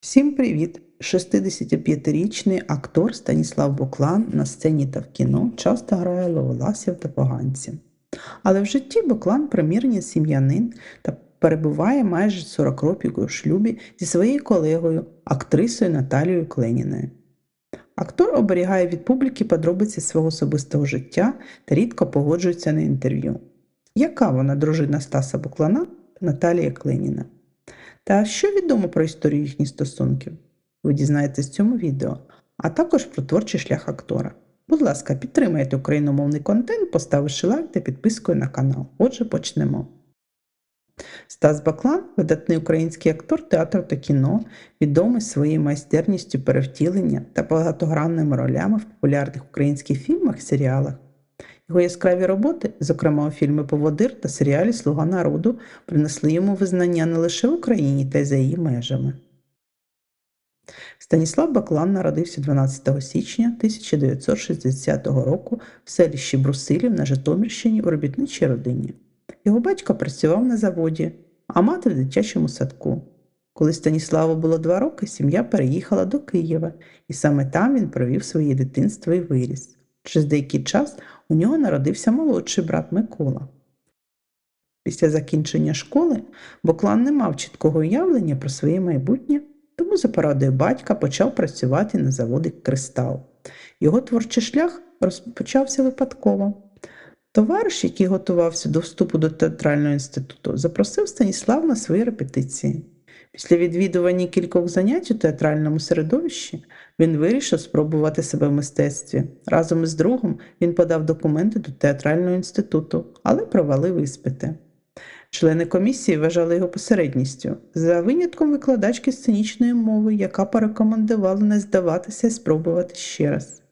Всім привіт! 65-річний актор Станіслав Буклан на сцені та в кіно часто грає ловеласів та поганців. Але в житті Буклан примірний сім'янин та перебуває майже 40 років у шлюбі зі своєю колегою, актрисою Наталією Кленіною. Актор оберігає від публіки подробиці свого особистого життя та рідко погоджується на інтерв'ю. Яка вона дружина Стаса Буклана Наталія Кленіна? Та що відомо про історію їхніх стосунків? Ви дізнаєтесь в цьому відео, а також про творчий шлях актора. Будь ласка, підтримайте україномовний контент, поставивши лайк та підпискою на канал. Отже, почнемо. Стас Баклан видатний український актор театру та кіно, відомий своєю майстерністю перевтілення та багатогранними ролями в популярних українських фільмах і серіалах. Його яскраві роботи, зокрема у фільмі Поводир та серіалі Слуга народу, принесли йому визнання не лише в Україні та й за її межами. Станіслав Баклан народився 12 січня 1960 року в селищі Брусилів на Житомирщині у робітничій родині. Його батько працював на заводі, а мати в дитячому садку. Коли Станіславу було два роки, сім'я переїхала до Києва, і саме там він провів своє дитинство і виріс. Через деякий час у нього народився молодший брат Микола. Після закінчення школи Боклан не мав чіткого уявлення про своє майбутнє, тому за порадою батька почав працювати на заводі Кристал. Його творчий шлях розпочався випадково. Товариш, який готувався до вступу до театрального інституту, запросив Станіслав на свої репетиції. Після відвідування кількох занять у театральному середовищі він вирішив спробувати себе в мистецтві. Разом із другом він подав документи до театрального інституту, але провалив іспити. Члени комісії вважали його посередністю, за винятком викладачки сценічної мови, яка порекомендувала не здаватися і спробувати ще раз.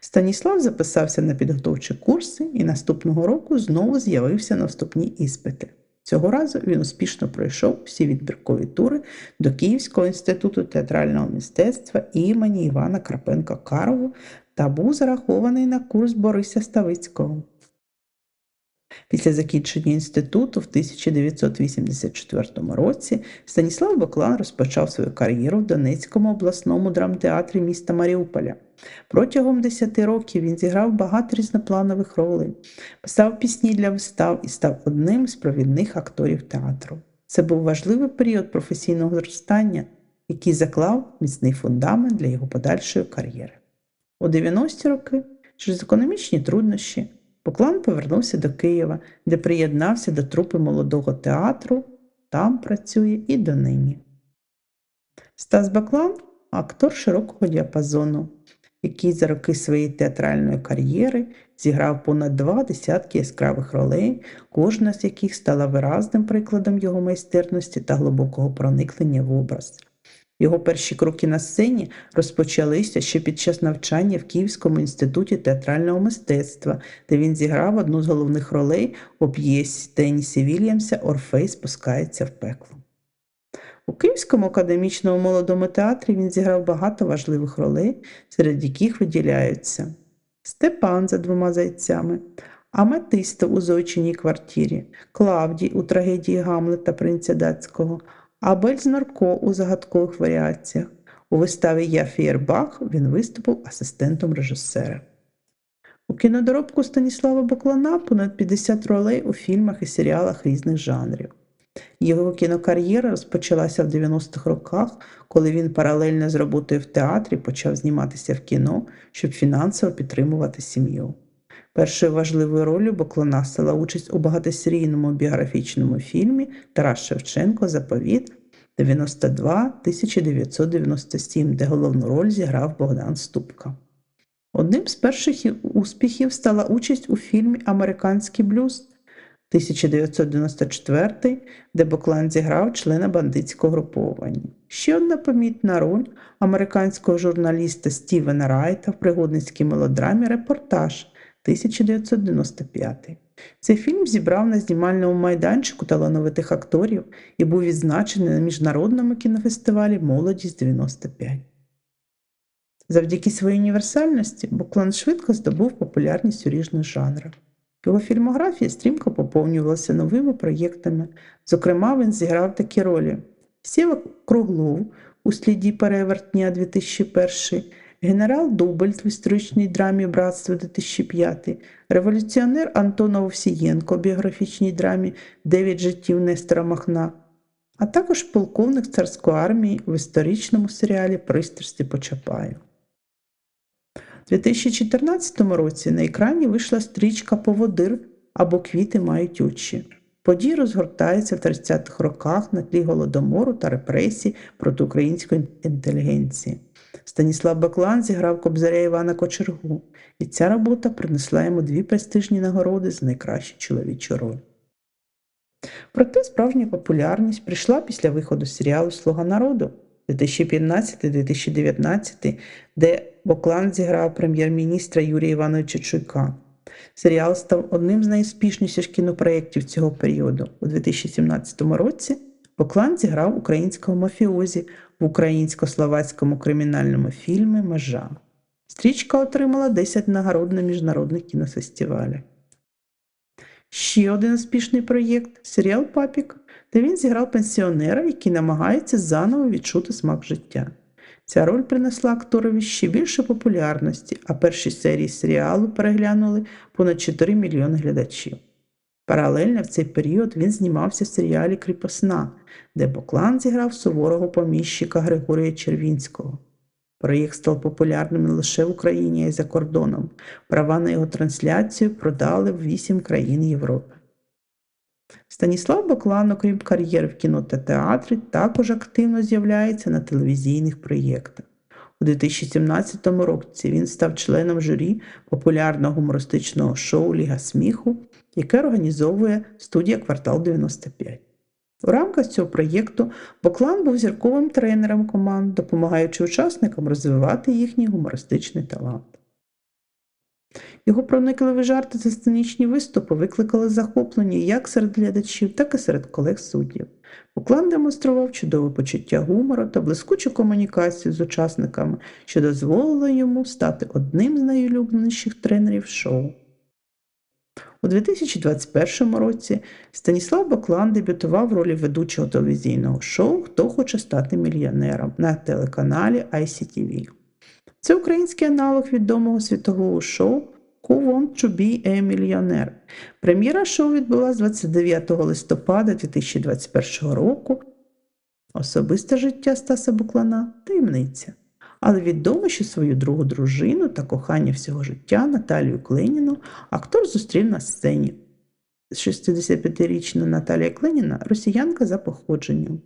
Станіслав записався на підготовчі курси і наступного року знову з'явився на вступні іспити. Цього разу він успішно пройшов всі відбіркові тури до Київського інституту театрального мистецтва імені Івана Крапенка Карову та був зарахований на курс Бориса Ставицького. Після закінчення інституту в 1984 році Станіслав Баклан розпочав свою кар'єру в Донецькому обласному драмтеатрі міста Маріуполя. Протягом 10 років він зіграв багато різнопланових ролей, писав пісні для вистав і став одним з провідних акторів театру. Це був важливий період професійного зростання, який заклав міцний фундамент для його подальшої кар'єри. У 90-ті роки через економічні труднощі Поклан повернувся до Києва, де приєднався до трупи молодого театру, там працює і донині. Стас Баклан актор широкого діапазону, який за роки своєї театральної кар'єри зіграв понад два десятки яскравих ролей, кожна з яких стала виразним прикладом його майстерності та глибокого проникнення в образ. Його перші кроки на сцені розпочалися ще під час навчання в Київському інституті театрального мистецтва, де він зіграв одну з головних ролей у п'єсі Тенісі Вільямса Орфей спускається в пекло. У Київському академічному молодому театрі він зіграв багато важливих ролей, серед яких виділяються Степан за двома зайцями, Аметиста у зойчиній квартирі, Клавдій у трагедії Гамлета Принця Датського, Абель Знарко у загадкових варіаціях. У виставі Я Фієрбах він виступив асистентом режисера. У кінодоробку Станіслава Баклана понад 50 ролей у фільмах і серіалах різних жанрів. Його кінокар'єра розпочалася в 90-х роках, коли він паралельно з роботою в театрі почав зніматися в кіно, щоб фінансово підтримувати сім'ю. Першою важливою ролью Баклана стала участь у багатосерійному біографічному фільмі Тарас Шевченко Заповіт 92-1997, де головну роль зіграв Богдан Ступка. Одним з перших успіхів стала участь у фільмі Американський блюз 1994, де Боклан зіграв члена бандитського груповання. Ще одна помітна роль американського журналіста Стівена Райта в пригодницькій мелодрамі Репортаж 1995. Цей фільм зібрав на знімальному майданчику талановитих акторів і був відзначений на міжнародному кінофестивалі Молодість 95. Завдяки своїй універсальності Буклан швидко здобув популярність у різних жанрах. Його фільмографія стрімко поповнювалася новими проєктами. Зокрема, він зіграв такі ролі: Сєва Круглов у сліді перевертня 2001, генерал Дубельт в історичній драмі Братство 2005, революціонер Антон Овсієнко у біографічній драмі Дев'ять життів Нестора Махна, а також полковник царської армії в історичному серіалі Пристрасті по Чапаю. У 2014 році на екрані вийшла стрічка Поводир або Квіти мають очі. Події розгортаються в 30-х роках на тлі голодомору та репресій проти української інтелігенції. Станіслав Баклан зіграв кобзаря Івана Кочергу, і ця робота принесла йому дві престижні нагороди за найкращу чоловічу роль. Проте справжня популярність прийшла після виходу серіалу Слуга народу 2015-2019, де Боклан зіграв прем'єр-міністра Юрія Івановича Чуйка. Серіал став одним з найуспішніших кінопроєктів цього періоду. У 2017 році Боклан зіграв українського мафіозі в українсько-словацькому кримінальному фільмі Межа. Стрічка отримала 10 нагород на міжнародних кінофестивалях. Ще один успішний проєкт серіал Папік, де він зіграв пенсіонера, який намагається заново відчути смак життя. Ця роль принесла акторові ще більше популярності, а перші серії серіалу переглянули понад 4 мільйони глядачів. Паралельно в цей період він знімався в серіалі Кріпосна, де Боклан зіграв суворого поміщика Григорія Червінського. Проєкт став популярним не лише в Україні, а й за кордоном. Права на його трансляцію продали в 8 країн Європи. Станіслав Боклан, окрім кар'єри в кіно та театрі, також активно з'являється на телевізійних проєктах. У 2017 році він став членом журі популярного гумористичного шоу Ліга сміху, яке організовує студія Квартал 95. У рамках цього проєкту Боклан був зірковим тренером команд, допомагаючи учасникам розвивати їхній гумористичний талант. Його проникливі жарти та сценічні виступи викликали захоплення як серед глядачів, так і серед колег суддів. Боклан демонстрував чудове почуття гумору та блискучу комунікацію з учасниками, що дозволило йому стати одним з найулюбленіших тренерів шоу. У 2021 році Станіслав Баклан дебютував в ролі ведучого телевізійного шоу Хто хоче стати мільйонером на телеканалі ICTV. Це український аналог відомого світового шоу Who Want to be a Millionaire. Прем'єра шоу відбулася 29 листопада 2021 року. Особисте життя Стаса Буклана таємниця. Але відомо, що свою другу дружину та кохання всього життя Наталію Кленіну актор зустрів на сцені. 65-річна Наталія Кленіна росіянка за походженням.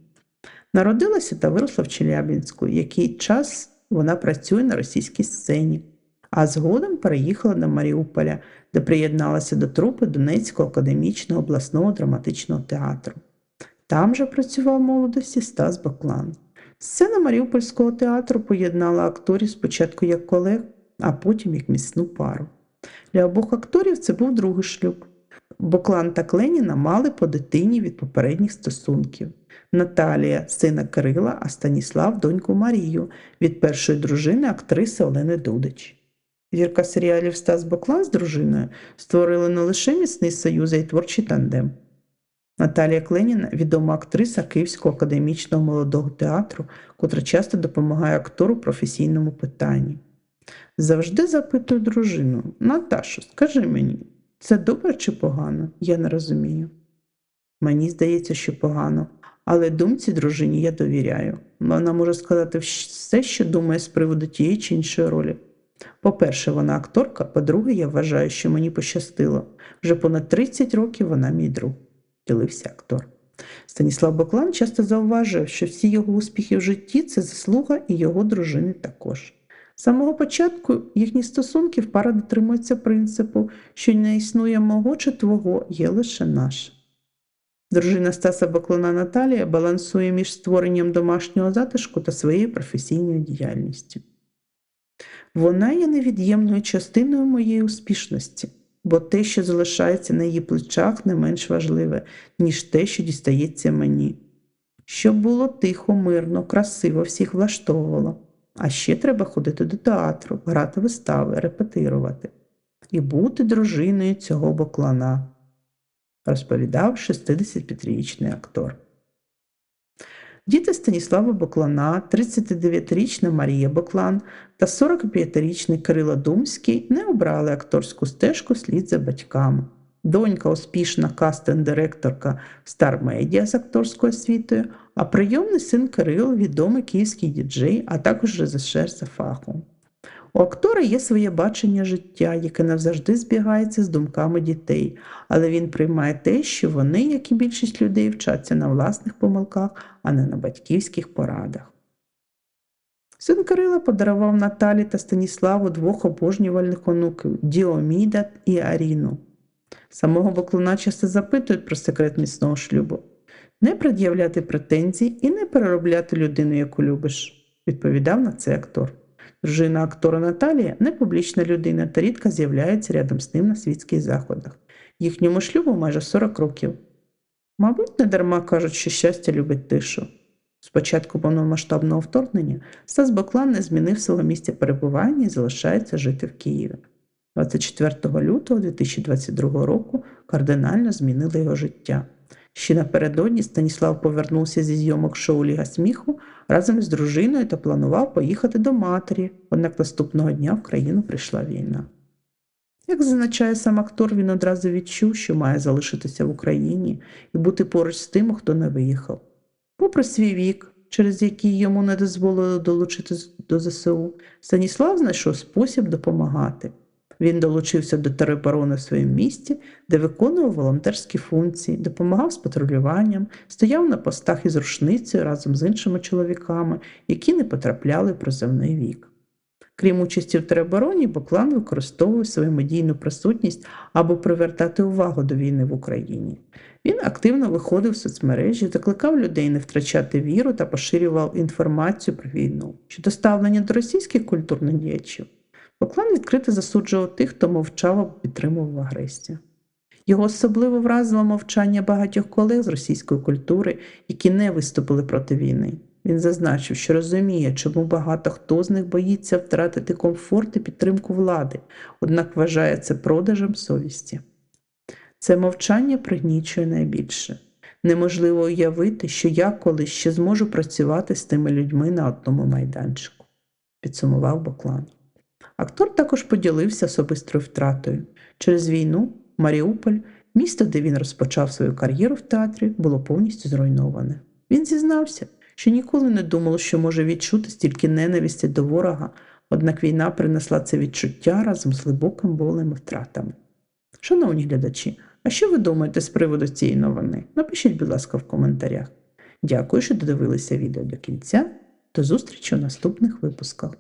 Народилася та виросла в Челябінську, який час вона працює на російській сцені, а згодом переїхала до Маріуполя, де приєдналася до трупи Донецького академічного обласного драматичного театру. Там же працював в молодості Стас Баклан. Сцена Маріупольського театру поєднала акторів спочатку як колег, а потім як міцну пару. Для обох акторів це був другий шлюб. Боклан та Кленіна мали по дитині від попередніх стосунків. Наталія, сина Кирила, а Станіслав доньку Марію від першої дружини актриси Олени Дудич. Зірка серіалів Стас Боклан з дружиною створили не лише міцний союз, а й творчий тандем. Наталія Кленіна відома актриса Київського академічного молодого театру, котра часто допомагає актору в професійному питанні. Завжди запитую дружину Наташо, скажи мені, це добре чи погано? Я не розумію. Мені здається, що погано, але думці дружині я довіряю. Вона може сказати все, що думає з приводу тієї чи іншої ролі. По-перше, вона акторка, по-друге, я вважаю, що мені пощастило. Вже понад 30 років вона мій друг, ділився актор. Станіслав Боклан часто зауважує, що всі його успіхи в житті це заслуга і його дружини також. З самого початку їхні стосунків пара дотримується принципу, що не існує мого чи твого, є лише наше. Дружина Стаса Баклана Наталія балансує між створенням домашнього затишку та своєю професійною діяльністю. Вона є невід'ємною частиною моєї успішності, бо те, що залишається на її плечах, не менш важливе, ніж те, що дістається мені. Щоб було тихо, мирно, красиво, всіх влаштовувало. А ще треба ходити до театру, грати вистави, репетирувати і бути дружиною цього боклана, розповідав 65-річний актор. Діти Станіслава Боклана, 39-річна Марія Боклан та 45-річний Кирило Думський не обрали акторську стежку слід за батьками. Донька успішна кастинг-директорка Star Media з акторською освітою, а прийомний син Кирил відомий київський діджей, а також режисер за фахом. У актора є своє бачення життя, яке навзавжди збігається з думками дітей, але він приймає те, що вони, як і більшість людей, вчаться на власних помилках, а не на батьківських порадах. Син Кирила подарував Наталі та Станіславу двох обожнювальних онуків Діоміда і Аріну. Самого Боклуна часто запитують про секрет міцного шлюбу. Не пред'являти претензій і не переробляти людину, яку любиш, відповідав на це актор. Дружина актора Наталія не публічна людина та рідко з'являється рядом з ним на світських заходах. Їхньому шлюбу майже 40 років. Мабуть, не дарма кажуть, що щастя любить тишу. З початку повномасштабного вторгнення Стас Боклан не змінив свого місця перебування і залишається жити в Києві. 24 лютого 2022 року кардинально змінило його життя. Ще напередодні Станіслав повернувся зі зйомок шоу Ліга сміху разом з дружиною та планував поїхати до матері, однак наступного дня в країну прийшла війна. Як зазначає сам актор, він одразу відчув, що має залишитися в Україні і бути поруч з тим, хто не виїхав. Попри свій вік, через який йому не дозволили долучитись до ЗСУ, Станіслав знайшов спосіб допомагати. Він долучився до тероборони в своєму місті, де виконував волонтерські функції, допомагав з патрулюванням, стояв на постах із рушницею разом з іншими чоловіками, які не потрапляли в призовний вік. Крім участі в теробороні, Боклан використовував свою медійну присутність аби привертати увагу до війни в Україні. Він активно виходив в соцмережі, закликав людей не втрачати віру та поширював інформацію про війну щодо ставлення до російських культурних діячів. Боклан відкрито засуджував тих, хто мовчав або підтримував агресію. Його особливо вразило мовчання багатьох колег з російської культури, які не виступили проти війни. Він зазначив, що розуміє, чому багато хто з них боїться втратити комфорт і підтримку влади, однак вважає це продажем совісті. Це мовчання пригнічує найбільше. Неможливо уявити, що я колись ще зможу працювати з тими людьми на одному майданчику, підсумував Боклан. Актор також поділився особистою втратою. Через війну Маріуполь, місто, де він розпочав свою кар'єру в театрі, було повністю зруйноване. Він зізнався, що ніколи не думав, що може відчути стільки ненависті до ворога, однак війна принесла це відчуття разом з глибоким болем і втратами. Шановні глядачі, а що ви думаєте з приводу цієї новини? Напишіть, будь ласка, в коментарях. Дякую, що додивилися відео до кінця. До зустрічі у наступних випусках.